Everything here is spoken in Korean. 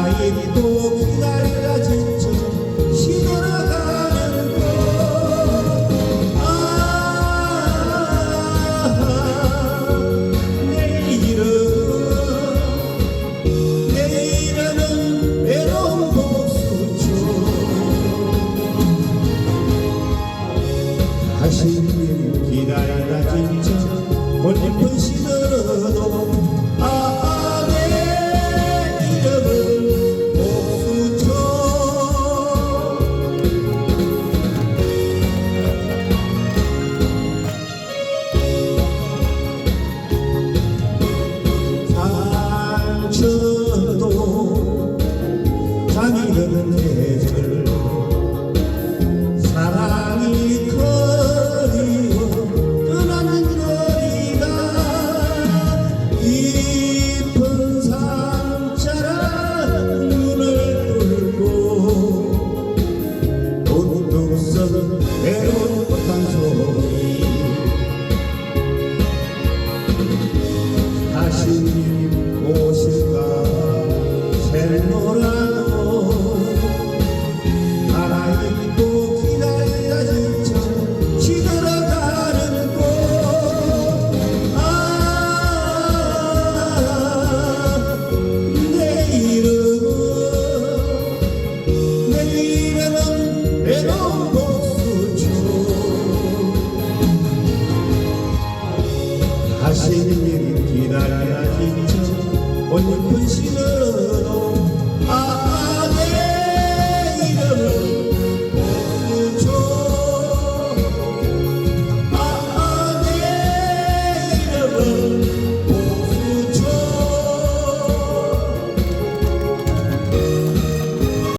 나에게 또 기다리라 지쳐 시들어가는 꽃아 내일은 내일은 외로운 복수죠 다시 사랑하는 계절 하시는 일 기다려 하시죠 온 분신은